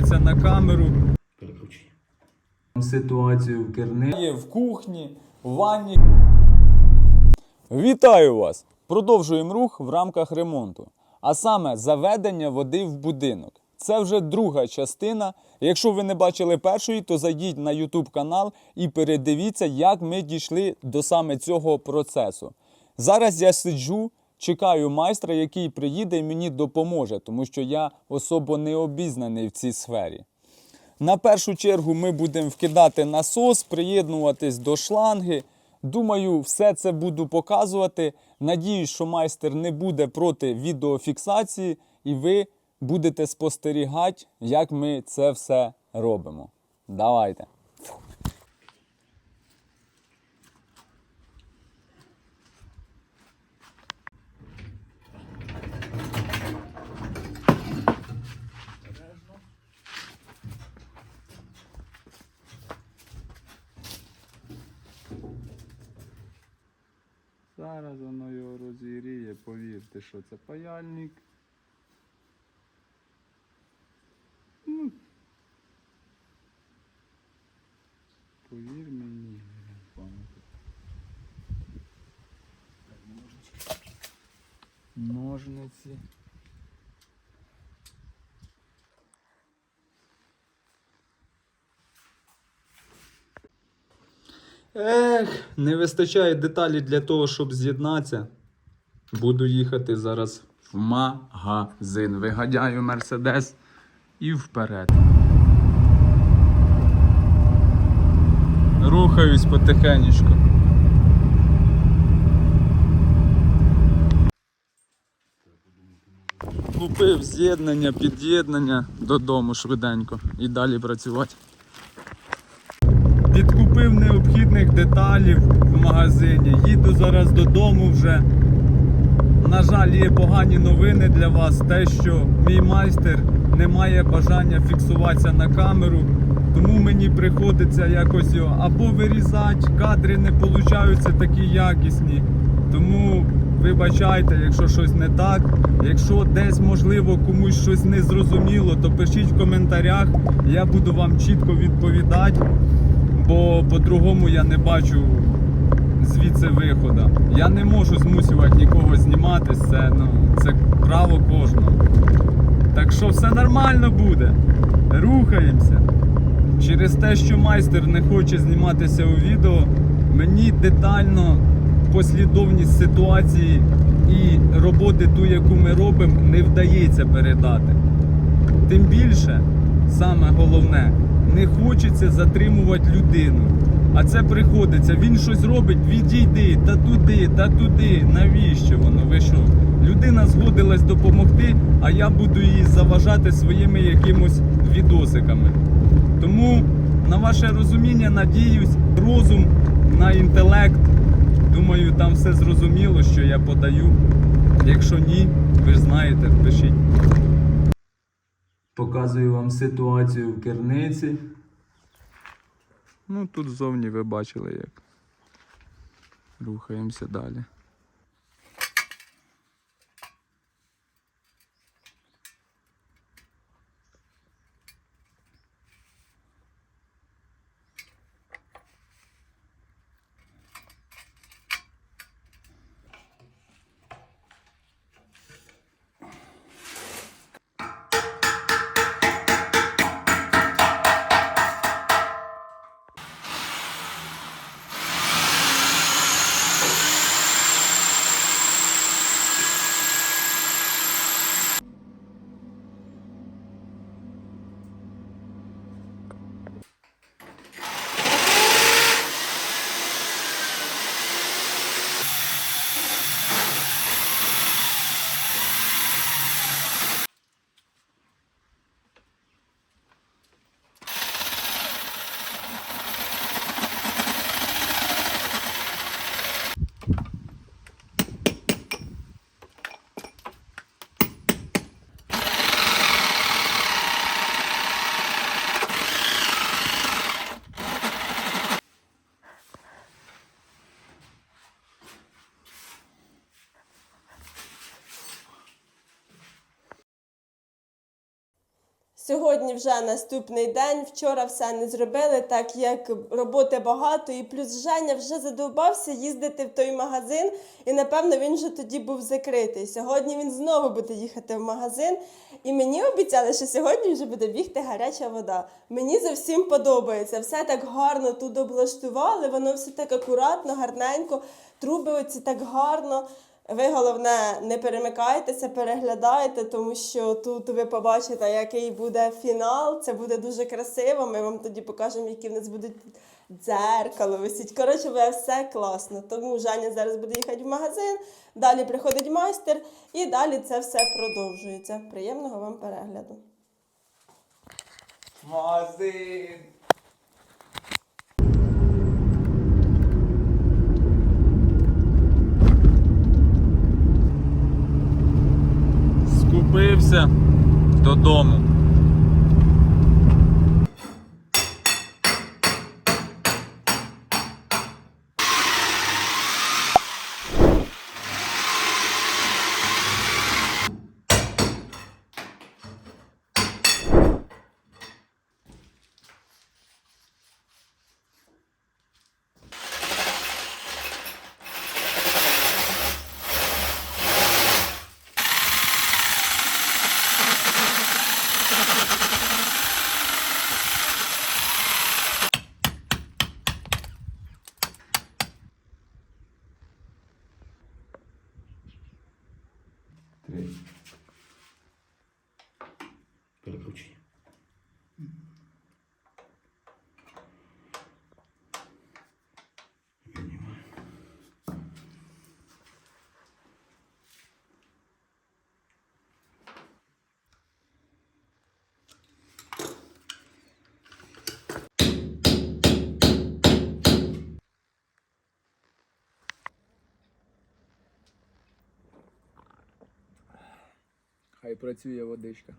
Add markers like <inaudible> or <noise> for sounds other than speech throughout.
фіксуватися на камеру. Ситуацію в керни. В кухні, в ванні. Вітаю вас! Продовжуємо рух в рамках ремонту. А саме заведення води в будинок. Це вже друга частина. Якщо ви не бачили першої, то зайдіть на YouTube канал і передивіться, як ми дійшли до саме цього процесу. Зараз я сиджу, чекаю майстра, який приїде і мені допоможе, тому що я особо не обізнаний в цій сфері. На першу чергу ми будемо вкидати насос, приєднуватись до шланги. Думаю, все це буду показувати. Надіюсь, що майстер не буде проти відеофіксації, і ви будете спостерігати, як ми це все робимо. Давайте. Зараз воно його розігріє, повірте, що це паяльник. Ну, повір мені, пане. Ножниці. Ех, не вистачає деталі для того, щоб з'єднатися. Буду їхати зараз в магазин. Вигадяю Мерседес і вперед. Рухаюсь потихенечку. Купив з'єднання, під'єднання додому швиденько і далі працювати. Підкупив необхідних деталів в магазині. Їду зараз додому вже. На жаль, є погані новини для вас. Те, що мій майстер не має бажання фіксуватися на камеру, тому мені приходиться якось його або вирізати, кадри не получаються такі якісні. Тому вибачайте, якщо щось не так. Якщо десь можливо комусь щось не зрозуміло, то пишіть в коментарях, я буду вам чітко відповідати бо по-другому я не бачу звідси виходу. Я не можу змусювати нікого знімати, це, ну, це право кожного. Так що все нормально буде. Рухаємося. Через те, що майстер не хоче зніматися у відео, мені детально послідовність ситуації і роботи ту, яку ми робимо, не вдається передати. Тим більше, саме головне, не хочеться затримувати людину. А це приходиться. Він щось робить, відійди, та туди, та туди. Навіщо воно? Ви що? Людина згодилась допомогти, а я буду їй заважати своїми якимось відосиками. Тому на ваше розуміння, надіюсь, розум на інтелект. Думаю, там все зрозуміло, що я подаю. Якщо ні, ви ж знаєте, пишіть. Показую вам ситуацію в керниці. Ну, тут ззовні ви бачили як. Рухаємося далі. Сьогодні вже наступний день. Вчора все не зробили, так як роботи багато, і плюс Женя вже задовбався їздити в той магазин, і напевно він вже тоді був закритий. Сьогодні він знову буде їхати в магазин, і мені обіцяли, що сьогодні вже буде бігти гаряча вода. Мені зовсім подобається. Все так гарно тут облаштували, воно все так акуратно, гарненько, труби оці так гарно. Ви головне не перемикайтеся, переглядайте, тому що тут ви побачите, який буде фінал. Це буде дуже красиво. Ми вам тоді покажемо, які в нас будуть дзеркало висіть. Коротше, буде все класно. Тому Женя зараз буде їхати в магазин. Далі приходить майстер, і далі це все продовжується. Приємного вам перегляду. Магазин. Скупився додому. Три. Хай працює водичка.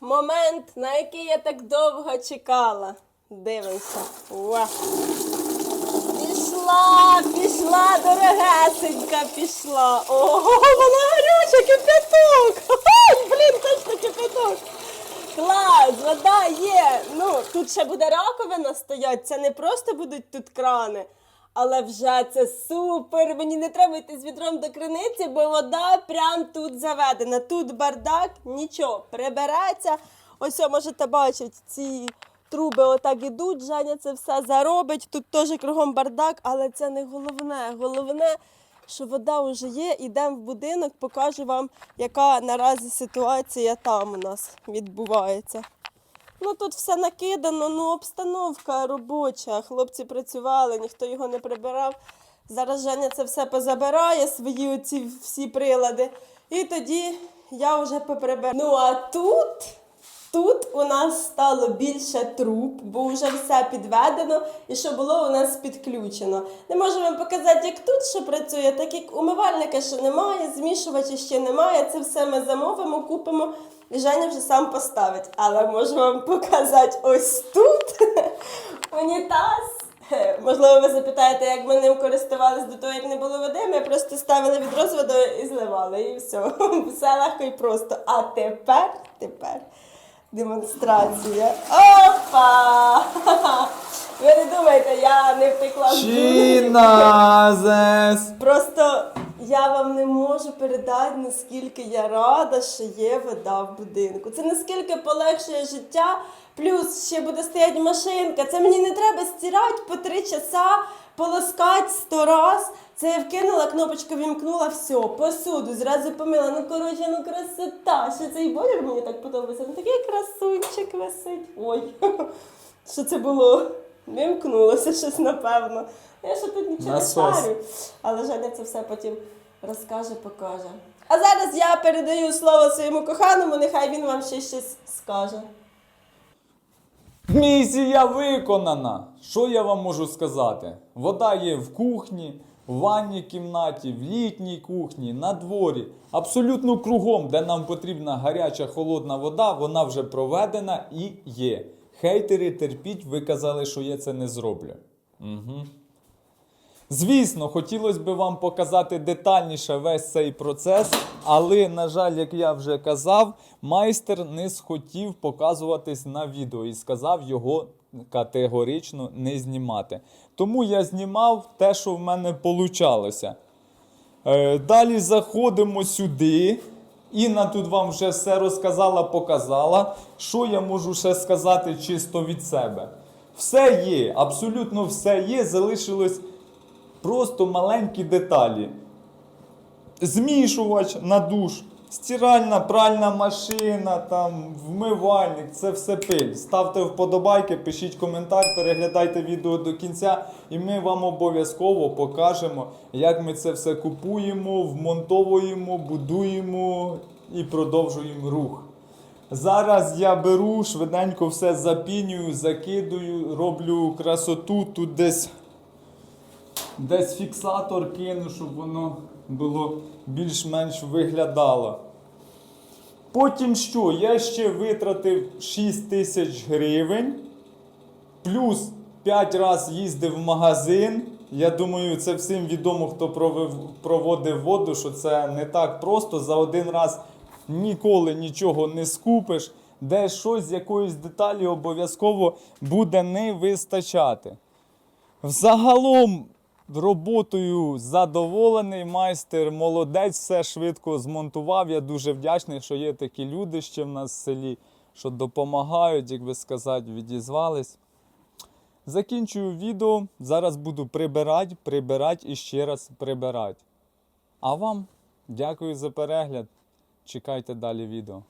Момент, на який я так довго чекала. Дивимося. Уа. Пішла, пішла, дорогесенька, пішла. Ого, вона гаряча, кипяток. Блін, точно кипяток. Клас, вода є. Ну, тут ще буде раковина стоять. Це не просто будуть тут крани. Але вже це супер. Мені не треба йти з відром до криниці, бо вода прям тут заведена. Тут бардак, нічого, прибереться. Ось можете бачити, ці труби отак ідуть. Женя це все заробить. Тут теж кругом бардак, але це не головне. Головне, що вода вже є. Ідемо в будинок, покажу вам, яка наразі ситуація там у нас відбувається. Ну тут все накидано, ну обстановка робоча. Хлопці працювали, ніхто його не прибирав. Зараз Женя це все позабирає, свої оці всі прилади. І тоді я вже поприбираю. Ну а тут, тут у нас стало більше труб, бо вже все підведено і що було у нас підключено. Не можу вам показати, як тут що працює, так як умивальника ще немає, змішувача ще немає. Це все ми замовимо, купимо. І Женя вже сам поставить. Але можу вам показати ось тут <laughs> унітаз. Можливо, ви запитаєте, як ми ним користувалися до того, як не було води. Ми просто ставили відро з і зливали, і все. <laughs> Все легко і просто. А тепер, тепер демонстрація. Опа! <laughs> Ви не думайте, я не втекла джунглів. Просто я вам не можу передати, наскільки я рада, що є вода в будинку. Це наскільки полегшує життя. Плюс ще буде стояти машинка. Це мені не треба стирати по три часа, полоскати сто раз. Це я вкинула, кнопочку вімкнула, все, посуду, зразу помила. Ну коротше, ну красота. Ще цей бойлер мені так подобається. Ну такий красунчик висить. Ой, <laughs> що це було? Вимкнулося щось, напевно. Я ще тут нічого Насос. не шарю. Але Женя це все потім розкаже, покаже. А зараз я передаю слово своєму коханому, нехай він вам ще щось скаже. Місія виконана. Що я вам можу сказати? Вода є в кухні, в ванній кімнаті, в літній кухні, на дворі. Абсолютно кругом, де нам потрібна гаряча холодна вода, вона вже проведена і є. Хейтери терпіть, ви казали, що я це не зроблю. Угу. Звісно, хотілося б вам показати детальніше весь цей процес, але, на жаль, як я вже казав, майстер не схотів показуватись на відео і сказав його категорично не знімати. Тому я знімав те, що в мене получалося. Е, Далі заходимо сюди. Інна тут вам вже все розказала, показала. Що я можу ще сказати чисто від себе? Все є, абсолютно все є, залишилось просто маленькі деталі. Змішувач на душ, стиральна, пральна машина, там, вмивальник, це все пиль. Ставте вподобайки, пишіть коментар, переглядайте відео до кінця, і ми вам обов'язково покажемо, як ми це все купуємо, вмонтовуємо, будуємо і продовжуємо рух. Зараз я беру, швиденько все запінюю, закидую, роблю красоту тут десь десь фіксатор кину, щоб воно було більш-менш виглядало. Потім що? Я ще витратив 6 тисяч гривень, плюс 5 разів їздив в магазин. Я думаю, це всім відомо, хто проводив воду, що це не так просто. За один раз ніколи нічого не скупиш, де щось з якоїсь деталі обов'язково буде не вистачати. Взагалом роботою задоволений майстер, молодець, все швидко змонтував. Я дуже вдячний, що є такі люди ще в нас в селі, що допомагають, як би сказати, відізвались. Закінчую відео. Зараз буду прибирати, прибирати і ще раз прибирати. А вам дякую за перегляд. Чекайте далі відео.